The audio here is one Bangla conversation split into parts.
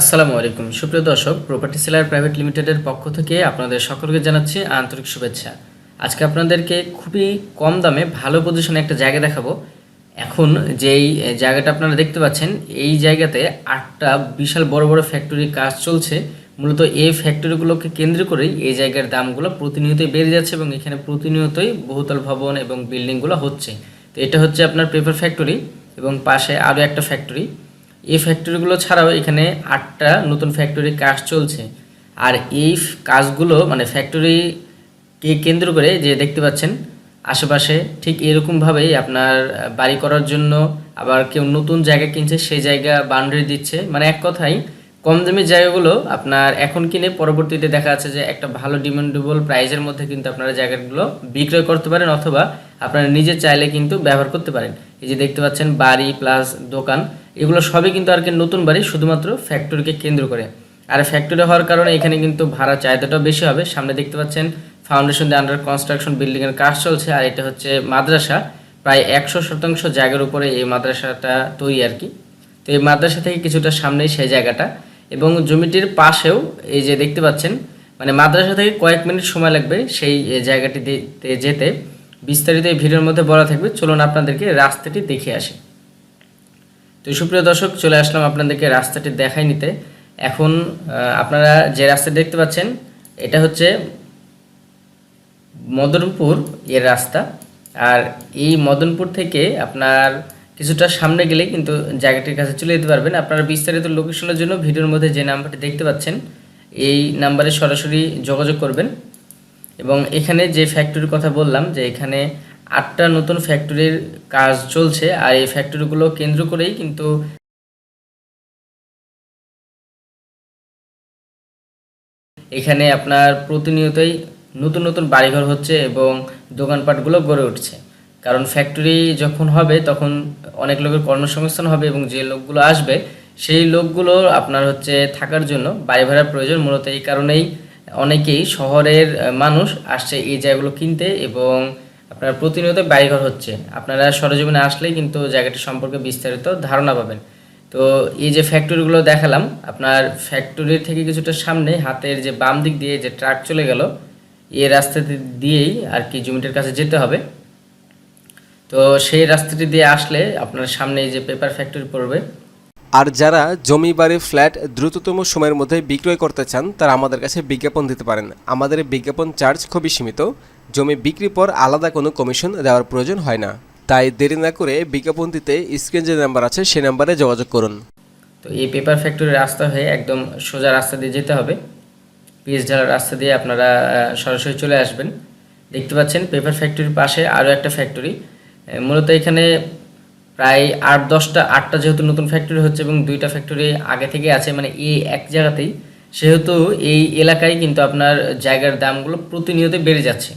আসসালামু আলাইকুম। সুপ্রিয় দর্শক প্রপার্টি সেলার প্রাইভেট লিমিটেডের পক্ষ থেকে আপনাদের সকলকে জানাচ্ছি আন্তরিক শুভেচ্ছা। আজকে আপনাদেরকে খুবই কম দামে ভালো পজিশনে একটা জায়গা দেখাবো। এখন যেই জায়গাটা আপনারা দেখতে পাচ্ছেন, এই জায়গাতে আটটা বিশাল বড় বড় ফ্যাক্টরি কাজ চলছে। মূলত এই ফ্যাক্টরিগুলোকে কেন্দ্র করেই এই জায়গার দামগুলো প্রতিনিয়তই বেড়ে যাচ্ছে এবং এখানে প্রতিনিয়তই বহুতল ভবন এবং বিল্ডিংগুলো হচ্ছে। তো এটা হচ্ছে আপনার পেপার ফ্যাক্টরি এবং পাশে আরও একটা ফ্যাক্টরি এই ফ্যাক্টরিগুলো ছাড়াও এখানে আটটা নতুন ফ্যাক্টরি কাজ চলছে। আর এই কাজগুলো মানে ফ্যাক্টরিকে কেন্দ্র করে যে দেখতে পাচ্ছেন, আশেপাশে ঠিক এরকমভাবেই আপনার বাড়ি করার জন্য আবার কেউ নতুন জায়গা কিনছে, সেই জায়গা বাউন্ডারি দিচ্ছে। মানে এক কথায় কম দামের জায়গাগুলো আপনার এখন কিনে পরবর্তীতে দেখা যাচ্ছে যে একটা ভালো ডিমান্ডেবল প্রাইজের মধ্যে কিন্তু আপনারা জায়গাগুলো বিক্রয় করতে পারেন অথবা আপনারা নিজে চাইলে কিন্তু ব্যবহার করতে পারেন। এই যে দেখতে পাচ্ছেন বাড়ি প্লাস দোকান, এগুলো সবই কিন্তু আর কি নতুন বাড়ি, শুধুমাত্র ফ্যাক্টরিকে কেন্দ্র করে। আর ফ্যাক্টরি হওয়ার কারণে এখানে কিন্তু ভাড়া চাহিদাটাও বেশি হবে। সামনে দেখতে পাচ্ছেন ফাউন্ডেশন দিয়ে আন্ডার কনস্ট্রাকশন বিল্ডিংয়ের কাজ চলছে আর এটা হচ্ছে মাদ্রাসা। প্রায় একশো শতাংশ জায়গার উপরে এই মাদ্রাসাটা তৈরি আর কি। তো এই মাদ্রাসা থেকে কিছুটা সামনেই সেই জায়গাটা। এবং জমিটির পাশেও এই যে দেখতে পাচ্ছেন মানে মাদ্রাসা থেকে কয়েক মিনিট সময় লাগবে সেই জায়গাটিতে যেতে। বিস্তারিত এই ভিডিওর মধ্যে বলা থাকবে, চলুন আপনাদেরকে রাস্তাটি দেখে আসি। তো সুপ্রিয় দর্শক, চলে আসলাম আপনাদেরকে রাস্তাটি দেখাই নিতে। এখন আপনারা যে রাস্তা দেখতে পাচ্ছেন, এটা হচ্ছে মদনপুর এর রাস্তা। আর এই মদনপুর থেকে আপনার কিছুটা সামনে গেলে কিন্তু জায়গাটির কাছে চলে যেতে পারবেন। আপনারা বিস্তারিত লোকেশনের জন্য ভিডিওর মধ্যে যে নাম্বারটি দেখতে পাচ্ছেন, এই নাম্বারে সরাসরি যোগাযোগ করবেন। এবং এখানে যে ফ্যাক্টরির কথা বললাম, যে এখানে আটটা নতুন ফ্যাক্টরির কাজ চলছে, আর এই ফ্যাক্টরিগুলো কেন্দ্র করেই কিন্তু এখানে আপনার প্রতিনিয়তই নতুন নতুন বাড়িঘর হচ্ছে এবং দোকানপাটগুলো গড়ে উঠছে। কারণ ফ্যাক্টরি যখন হবে, তখন অনেক লোকের কর্মসংস্থান হবে এবং যে লোকগুলো আসবে, সেই লোকগুলো আপনার হচ্ছে থাকার জন্য বাড়ি ভাড়ার প্রয়োজন। মূলত এই কারণেই অনেকেই শহরের মানুষ আসছে এই জায়গাগুলো কিনতে এবং আপনার প্রতিনিয়ত বাড়িঘর হচ্ছে। আপনারা সরজমিনে আসলেই কিন্তু জায়গাটি সম্পর্কে বিস্তারিত ধারণা পাবেন। তো এই যে ফ্যাক্টরিগুলো দেখালাম, আপনার ফ্যাক্টরির থেকে কিছুটা সামনে হাতের যে বাম দিক দিয়ে যে ট্রাক চলে গেল, এই রাস্তা দিয়েই আর কি জমিটার কাছে যেতে হবে। তো সেই রাস্তাটি দিয়ে আসলে আপনার সামনে এই যে পেপার ফ্যাক্টরি পড়বে। আর যারা জমি বাড়ি ফ্ল্যাট দ্রুততম সময়ের মধ্যে বিক্রয় করতে চান তারা আমাদের কাছে বিজ্ঞাপন দিতে পারেন। আমাদের বিজ্ঞাপন চার্জ খুবই সীমিত। জমি বিক্রির পর আলাদা কোনো কমিশন দেওয়ার প্রয়োজন হয় না। তাই দেরি না করে বিজ্ঞাপন দিতে স্ক্রিন যে নাম্বার আছে সেই নাম্বারে যোগাযোগ করুন। তো এই পেপার ফ্যাক্টরির রাস্তা হয়ে একদম সোজা রাস্তা দিয়ে যেতে হবে। পিএস ঢালার রাস্তা দিয়ে আপনারা সরাসরি চলে আসবেন। দেখতে পাচ্ছেন পেপার ফ্যাক্টরির পাশে আরও একটা ফ্যাক্টরি মূলত এখানে প্রায় আট, দশটা, আটটা যেহেতু নতুন ফ্যাক্টরি হচ্ছে এবং দুইটা ফ্যাক্টরি আগে থেকে আছে মানে এই এক জায়গাতেই, সেহেতু এই এলাকায় কিন্তু আপনার জায়গার দামগুলো প্রতিনিয়ত বেড়ে যাচ্ছে।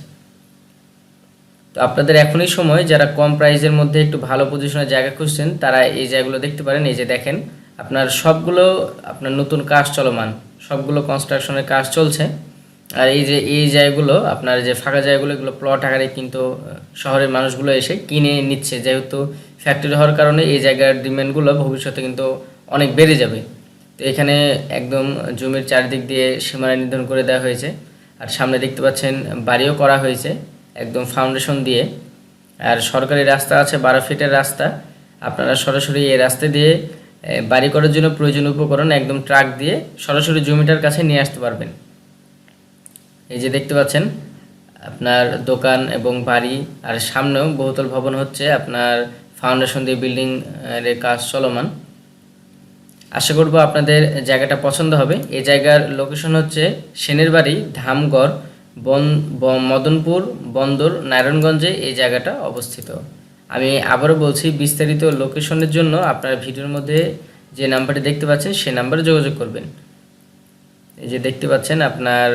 তো আপনাদের এখনই সময়, যারা কম প্রাইসের মধ্যে একটু ভালো পজিশনে জায়গা খুঁজছেন, তারা এই জায়গাগুলো দেখতে পারেন, এই যে দেখেন, আপনার সবগুলো, আপনার নতুন কাজ চলমান, সবগুলো কনস্ট্রাকশনের কাজ চলছে। আর এই যে, এই জায়গাগুলো, আপনার যে ফাঁকা জায়গাগুলো, এগুলো প্লট আকারে কিন্তু শহরের মানুষগুলো এসে কিনে নিচ্ছে। যেহেতু ফ্যাক্টরি হওয়ার কারণে এই জায়গার ডিমান্ডগুলো ভবিষ্যতে কিন্তু অনেক বেড়ে যাবে। তো এখানে একদম জমির চারিদিক দিয়ে সীমানা নির্ধারণ করে দেওয়া হয়েছে। আর সামনে দেখতে পাচ্ছেন, বাড়িও করা হয়েছে একদম ফাউন্ডেশন দিয়ে। আর সরকারি রাস্তা আছে, বারো ফিটের রাস্তা। আপনারা সরাসরি এই রাস্তা দিয়ে বাড়ি করার জন্য প্রয়োজনীয় উপকরণ একদম ট্রাক দিয়ে সরাসরি জমিটার কাছে নিয়ে আসতে পারবেন। এই যে দেখতে পাচ্ছেন, আপনার দোকান এবং বাড়ি, আর সামনেও বহুতল ভবন হচ্ছে, আপনার ফাউন্ডেশন দিয়ে বিল্ডিং এর কাজ চলমান। আশা করব আপনাদের জায়গাটা পছন্দ হবে। এই জায়গার লোকেশন হচ্ছে সেনের বাড়ি ধামগড়, বন মদনপুর, বন্দর, নারায়ণগঞ্জে এই জায়গাটা অবস্থিত। আমি আবারও বলছি, বিস্তারিত লোকেশনের জন্য আপনার ভিডিওর মধ্যে যে নাম্বারটি দেখতে পাচ্ছেন সেই নাম্বারে যোগাযোগ করবেন। এই যে দেখতে পাচ্ছেন, আপনার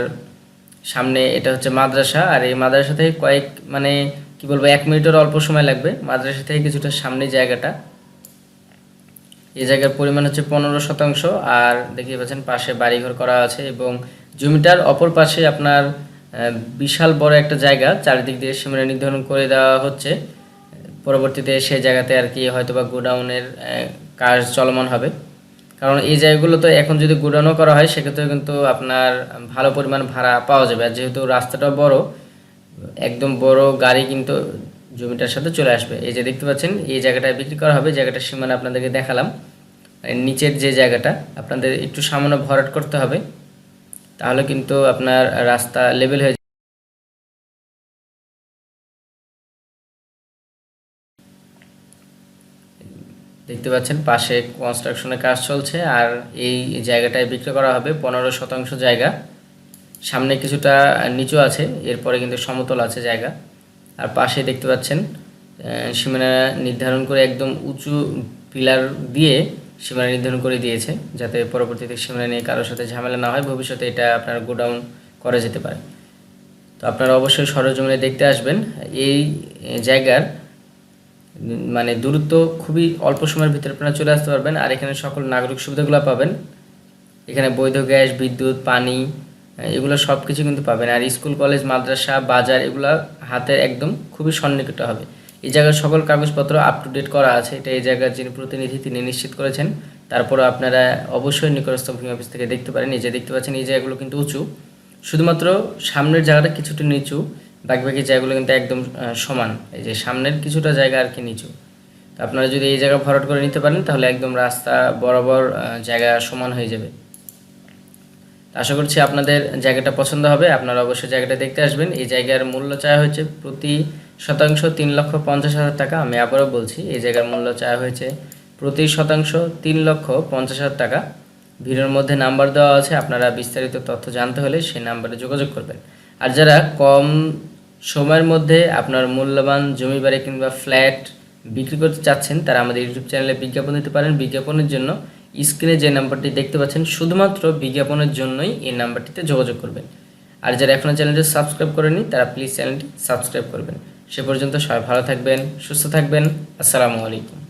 সামনে এটা হচ্ছে মাদ্রাসা, আর এই মাদ্রাসা থেকে কয়েক মানে কি বলব, এক মিনিটের অল্প সময় লাগবে। মাদ্রাসা থেকে কিছুটা সামনে জায়গাটা। এই জায়গার পরিমাণ হচ্ছে পনেরো শতাংশ, আর দেখতে পাচ্ছেন পাশে বাড়িঘর করা আছে এবং জমিটার অপর পাশে আপনার বিশাল বড় একটা জায়গা, চারিদিক দিয়ে সীমানা নির্ধারণ করে দেওয়া হচ্ছে। পরবর্তীতে সেই জায়গাতে আর কি হয়তোবা গোডাউনের কাজ চলমান হবে। কারণ এই জায়গাগুলো তো এখন যদি গোডাউনও করা হয় সেক্ষেত্রে কিন্তু আপনার ভালো পরিমাণ ভাড়া পাওয়া যাবে। আর যেহেতু রাস্তাটা বড়, একদম বড় গাড়ি কিন্তু জমিটার সাথে চলে আসবে। এই যে দেখতে পাচ্ছেন, এই জায়গাটা বিক্রি করা হবে জায়গাটা সীমানা আপনাদেরকে দেখালাম। নিচের যে জায়গাটা, আপনাদের একটু সামান্য ভরাট করতে হবে, তাহলে কিন্তু আপনার রাস্তা লেভেল হয়ে দেখতে পাচ্ছেন, পাশে কনস্ট্রাকশনের কাজ চলছে আর এই জায়গাটায় বিক্রি করা হবে পনেরো শতাংশ জায়গা। সামনে কিছুটা নিচু আছে, এরপরে কিন্তু সমতল আছে জায়গা। আর পাশে দেখতে পাচ্ছেন সীমানা নির্ধারণ করে একদম উঁচু পিলার দিয়ে সীমানা নির্ধারণ করে দিয়েছে, যাতে পরবর্তীতে সীমানা নিয়ে কারোর সাথে ঝামেলা না হয়, ভবিষ্যতে এটা আপনার গোডাউন করা যেতে পারে। তো আপনারা অবশ্যই সরজমিনে দেখতে আসবেন। এই জায়গার মানে দূরত্ব খুবই অল্প সময়ের ভিতরে আপনারা চলে আসতে পারবেন, আর এখানে সকল নাগরিক সুবিধাগুলো পাবেন। এখানে বৈধ গ্যাস, বিদ্যুৎ, পানি, এগুলো সব কিছু কিন্তু পাবেন। আর স্কুল, কলেজ, মাদ্রাসা, বাজার, এগুলো হাতে একদম খুবই সন্নিকট হবে। এই জায়গার সকল কাগজপত্র আপ টু ডেট করা আছে। এটা এই জায়গার যিনি প্রতিনিধি, তিনি নিশ্চিত করেছেন। তারপরে আপনারা অবশ্যই নিকটস্থ ভূমি অফিস থেকে দেখতে পারেন। এই যে দেখতে পাচ্ছেন, এই জায়গাগুলো কিন্তু উঁচু। শুধুমাত্র সামনের জায়গাটা কিছুটা নিচু। বাকি জায়গাগুলো কিন্তু একদম সমান। এই যে সামনের কিছুটা জায়গা আর কি নিচু। তো আপনারা যদি এই জায়গা ভরাট করে নিতে পারেন, তাহলে একদম রাস্তা বরাবর জায়গা সমান হয়ে যাবে। আশা করছি আপনাদের জায়গাটা পছন্দ হবে। আপনারা অবশ্যই জায়গাটা দেখতে আসবেন। এই জায়গার মূল্য চাওয়া হয়েছে প্রতি শতাংশ তিন লক্ষ পঞ্চাশ হাজার টাকা। আমি আবারও বলছি, এই জায়গার মূল্য চাওয়া হয়েছে প্রতি শতাংশ তিন লক্ষ পঞ্চাশ হাজার টাকা। ভিডিওর মধ্যে নাম্বার দেওয়া আছে, আপনারা বিস্তারিত তথ্য জানতে হলে সেই নাম্বারে যোগাযোগ করবেন। আর যারা কম সময়ের মধ্যে আপনার মূল্যবান জমি বাড়ি কিংবা ফ্ল্যাট বিক্রি করতে চাচ্ছেন, তারা আমাদের ইউটিউব চ্যানেলে বিজ্ঞাপন দিতে পারেন। বিজ্ঞাপনের জন্য স্ক্রিনে যে নাম্বারটি দেখতে পাচ্ছেন, শুধুমাত্র বিজ্ঞাপনের জন্যই এই নাম্বারটিতে যোগাযোগ করবেন। আর যারা এখনও চ্যানেলটি সাবস্ক্রাইব করেনি তারা প্লিজ চ্যানেলটি সাবস্ক্রাইব করবেন। সে পর্যন্ত সবাই ভালো থাকবেন, সুস্থ থাকবেন। আসসালামু আলাইকুম।